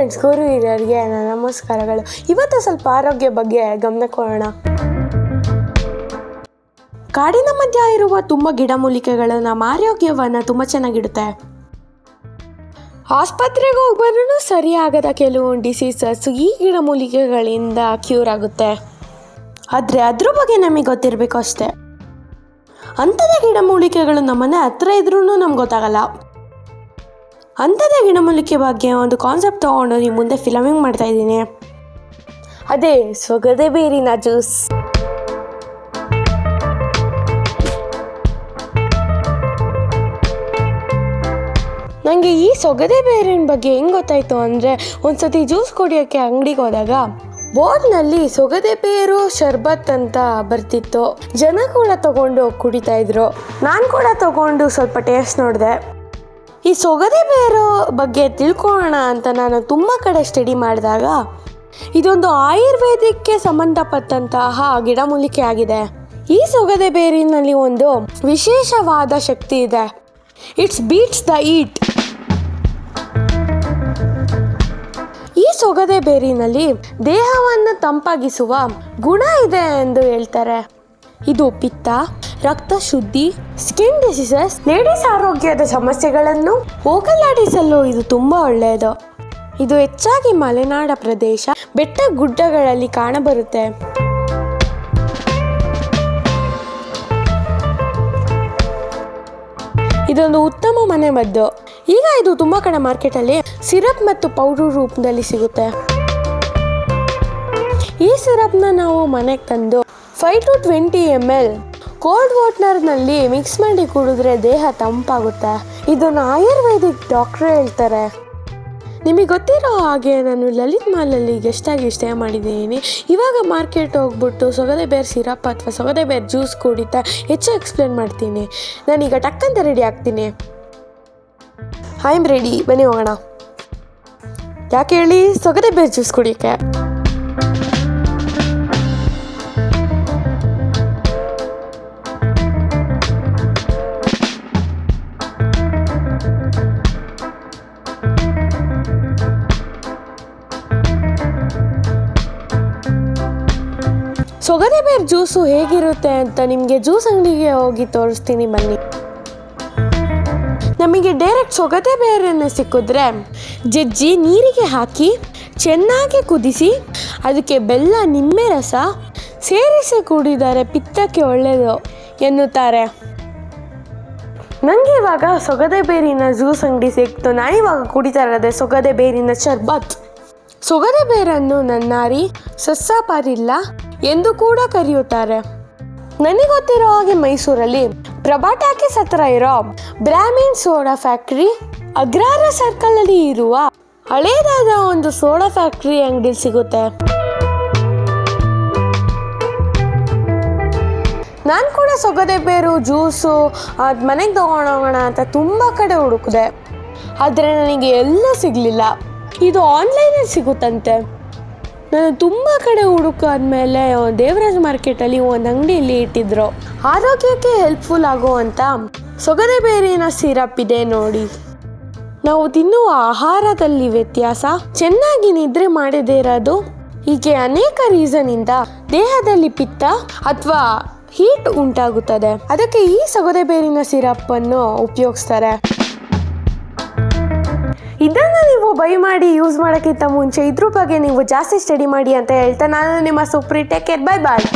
Friends ಗುರು ಹಿರಿಯರಿಗೆ ನಮಸ್ಕಾರಗಳು. ಇವತ್ತು ಸ್ವಲ್ಪ ಆರೋಗ್ಯ ಬಗ್ಗೆ ಗಮನ ಕೊಡೋಣ ಕಾಡಿನ ಮಧ್ಯ ಇರುವ ತುಂಬ ಗಿಡಮೂಲಿಕೆಗಳು ನಮ್ಮ ಆರೋಗ್ಯವನ್ನು ತುಂಬ ಚೆನ್ನಾಗಿಡುತ್ತೆ. ಆಸ್ಪತ್ರೆಗೆ ಹೋಗ್ಬಂದ್ರೂ ಸರಿಯಾಗದ ಕೆಲವು ಡಿಸೀಸಸ್ ಈ ಗಿಡಮೂಲಿಕೆಗಳಿಂದ ಕ್ಯೂರ್ ಆಗುತ್ತೆ. ಆದರೆ ಅದ್ರ ಬಗ್ಗೆ ನಮಗೆ ಗೊತ್ತಿರಬೇಕು ಅಷ್ಟೇ. ಅಂಥದೇ ಗಿಡಮೂಲಿಕೆಗಳು ನಮ್ಮನೆ ಹತ್ರ ಇದ್ರೂ ನಮ್ಗೆ ಗೊತ್ತಾಗಲ್ಲ. ಅಂಥದ್ದೇ ಗಿಡಮೂಲಿಕೆ ಬಗ್ಗೆ ಒಂದು ಕಾನ್ಸೆಪ್ಟ್ ತೊಗೊಂಡು ನಿಮ್ಮ ಮುಂದೆ ಫಿಲಮಿಂಗ್ ಮಾಡ್ತಾ ಇದ್ದೀನಿ. ಅದೇ ಸೊಗದೆ ಬೇರಿನ ಜ್ಯೂಸ್ ನನಗೆ ಈ ಸೊಗದೆ ಬೇರಿನ ಬಗ್ಗೆ ಹೆಂಗೆ ಗೊತ್ತಾಯಿತು ಅಂದರೆ ಒಂದ್ಸತಿ ಜ್ಯೂಸ್ ಕುಡಿಯೋಕ್ಕೆ ಅಂಗಡಿಗೆ ಹೋದಾಗ ಬೋರ್ಡ್ನಲ್ಲಿ ಸೊಗದೆ ಬೇರು, ಶರ್ಬತ್ ಅಂತ ಬರ್ತಿತ್ತು. ಜನ ಕೂಡ ತಗೊಂಡು ಕುಡಿತಾ ಇದ್ರು. ನಾನು ಕೂಡ ತಗೊಂಡು ಸ್ವಲ್ಪ ಟೇಸ್ಟ್ ನೋಡಿದೆ. ಈ ಸೊಗದೆ ಬೇರು ಬಗ್ಗೆ ತಿಳ್ಕೊಳ್ಳೋಣ ಅಂತ ನಾನು ತುಂಬ ಕಡೆ ಸ್ಟಡಿ ಮಾಡಿದಾಗ ಇದೊಂದು ಆಯುರ್ವೇದಕ್ಕೆ ಸಂಬಂಧಪಟ್ಟಂತಹ ಗಿಡಮೂಲಿಕೆ ಆಗಿದೆ. ಈ ಸೊಗದೆ ಬೇರಿನಲ್ಲಿ ಒಂದು ವಿಶೇಷವಾದ ಶಕ್ತಿ ಇದೆ. ಇಟ್ಸ್ ಬೀಟ್ಸ್ ದ ಈಟ್ ಈ ಸೊಗದೆ ಬೇರಿನಲ್ಲಿ ದೇಹವನ್ನು ತಂಪಾಗಿಸುವ ಗುಣ ಇದೆ ಎಂದು ಹೇಳ್ತಾರೆ. ಇದು ಪಿತ್ತ ರಕ್ತ ಶುದ್ಧಿ ಸ್ಕಿನ್ ಡಿಸೀಸಸ್ ಲೇಡೀಸ್ ಆರೋಗ್ಯದ ಸಮಸ್ಯೆಗಳನ್ನು ಹೋಗಲಾಡಿಸಲು ಇದು ತುಂಬ ಒಳ್ಳೆಯದು. ಇದು ಹೆಚ್ಚಾಗಿ ಮಲೆನಾಡ ಪ್ರದೇಶ, ಬೆಟ್ಟ ಗುಡ್ಡಗಳಲ್ಲಿ ಕಾಣಬರುತ್ತೆ. ಇದೊಂದು ಉತ್ತಮ ಮನೆ ಮದ್ದು. ಈಗ ಇದು ತುಂಬ ಕಡೆ ಮಾರ್ಕೆಟಲ್ಲಿ ಸಿರಪ್ ಮತ್ತು ಪೌಡರ್ ರೂಪದಲ್ಲಿ ಸಿಗುತ್ತೆ. ಈ ಸಿರಪ್ನ ನಾವು ಮನೆಗೆ ತಂದು five to twenty M L cold ವಾಟರ್ನಲ್ಲಿ mix ಮಾಡಿ ಕುಡಿದ್ರೆ ದೇಹ ತಂಪಾಗುತ್ತೆ. ಇದನ್ನು ಆಯುರ್ವೇದಿಕ್ ಡಾಕ್ಟ್ರ್ ಹೇಳ್ತಾರೆ. ನಿಮಗೆ ಗೊತ್ತಿರೋ ಹಾಗೆ ನಾನು ಲಲಿತ್ ಮಾಲಲ್ಲಿ ಗೆಸ್ಟಾಗಿ ಸ್ಟೇ ಮಾಡಿದ್ದೀನಿ. ಇವಾಗ ಮಾರ್ಕೆಟ್ ಹೋಗ್ಬಿಟ್ಟು ಸೊಗದೆ ಬೇರ್ ಸಿರಪ್ ಅಥವಾ ಸೊಗದೆ ಬೇರ್ ಜ್ಯೂಸ್ ಕುಡಿತಾ ಹೆಚ್ಚು ಎಕ್ಸ್ಪ್ಲೇನ್ ಮಾಡ್ತೀನಿ. ನಾನೀಗ ಟಕ್ಕಂತ ರೆಡಿ ಆಗ್ತೀನಿ. ಐ ಆಮ್ ರೆಡಿ ಬನ್ನಿ ಹೋಗೋಣ. ಯಾಕೆ ಹೇಳಿ? ಸೊಗದೆ ಬೇರ್ ಜ್ಯೂಸ್ ಕುಡಿಯೋಕ್ಕೆ. ಸೊಗದೆ ಬೇರ್ ಜ್ಯೂಸು ಹೇಗಿರುತ್ತೆ ಅಂತ ನಿಮಗೆ ಜ್ಯೂಸ್ ಅಂಗಡಿಗೆ ಹೋಗಿ ತೋರಿಸ್ತೀನಿ ಬನ್ನಿ. ನಮಗೆ ಡೈರೆಕ್ಟ್ ಸೊಗದೆ ಬೇರನ್ನು ಸಿಕ್ಕಿದ್ರೆ ಜಜ್ಜಿ ನೀರಿಗೆ ಹಾಕಿ ಚೆನ್ನಾಗಿ ಕುದಿಸಿ ಅದಕ್ಕೆ ಬೆಲ್ಲ, ನಿಂಬೆ ರಸ ಸೇರಿಸಿ ಕುಡಿದರೆ ಪಿತ್ತಕ್ಕೆ ಒಳ್ಳೆಯದು ಎನ್ನುತ್ತಾರೆ. ನನಗೆ ಇವಾಗ ಸೊಗದೆ ಬೇರಿನ ಜ್ಯೂಸ್ ಅಂಗಡಿ ಸಿಕ್ತು. ನಾನಿವಾಗ ಕುಡಿತಾ ಇರೋದೇ ಸೊಗದೆ ಬೇರಿನ ಶರ್ಬತ್. ಸೊಗದೆ ಬೇರನ್ನು ನನ್ನಾರಿ ಸಸ್ಸಾಪಾರಿಲ್ಲ. ಎಂದು ಕೂಡ ಕರೆಯುತ್ತಾರೆ. ನನಗೆ ಗೊತ್ತಿರೋ ಹಾಗೆ ಮೈಸೂರಲ್ಲಿ ಪ್ರಭಾ ಟಾಕೀಸ್ ಹತ್ರ ಇರೋ ಬ್ರಾಹ್ಮಿನ್ ಸೋಡಾ ಫ್ಯಾಕ್ಟ್ರಿ, ಅಗ್ರಾರ ಸರ್ಕಲ್ ಅಲ್ಲಿ ಇರುವ ಹಳೇದಾದ ಒಂದು ಸೋಡಾ ಫ್ಯಾಕ್ಟ್ರಿ ಅಂಗಡಿ ಸಿಗುತ್ತೆ. ನಾನು ಕೂಡ ಸೊಗದೆ ಬೇರು, ಜ್ಯೂಸು, ಅದು ಮನೆಗೆ ತಗೊಂಡೋಗೋಣ ಅಂತ ತುಂಬ ಕಡೆ ಹುಡುಕಿದೆ. ಆದರೆ ನನಗೆ ಎಲ್ಲೂ ಸಿಗಲಿಲ್ಲ. ಇದು ಆನ್ಲೈನಲ್ಲಿ ಸಿಗುತ್ತಂತೆ. ನಾನು ತುಂಬ ಕಡೆ ಹುಡುಕಾದ್ಮೇಲೆ ದೇವರಾಜ್ ಮಾರ್ಕೆಟಲ್ಲಿ ಒಂದು ಅಂಗಡಿಯಲ್ಲಿ ಇಟ್ಟಿದ್ರು. ಆರೋಗ್ಯಕ್ಕೆ ಹೆಲ್ಪ್ಫುಲ್ ಆಗುವಂಥ ಸೊಗದೆ ಬೇರಿನ ಸಿರಪ್ ಇದೆ ನೋಡಿ. ನಾವು ತಿನ್ನುವ ಆಹಾರದಲ್ಲಿ ವ್ಯತ್ಯಾಸ? ಚೆನ್ನಾಗಿ ನಿದ್ರೆ ಮಾಡದೇ ಇರೋದು? ಹೀಗೆ ಅನೇಕ ರೀಸನಿಂದ ದೇಹದಲ್ಲಿ ಪಿತ್ತ ಅಥವಾ ಹೀಟ್ ಉಂಟಾಗುತ್ತದೆ. ಅದಕ್ಕೆ ಈ ಸೊಗದೆ ಬೇರಿನ ಸಿರಪ್ ಅನ್ನು ಉಪಯೋಗಿಸ್ತಾರೆ. ಬೈ ಮಾಡಿ ಯೂಸ್ ಮಾಡೋಕ್ಕಿಂತ ಮುಂಚೆ ಇದ್ರ ಬಗ್ಗೆ ನೀವು ಜಾಸ್ತಿ ಸ್ಟಡಿ ಮಾಡಿ ಅಂತ ಹೇಳ್ತಾ ನಾನು ನಿಮ್ಮ Supri take care bye bye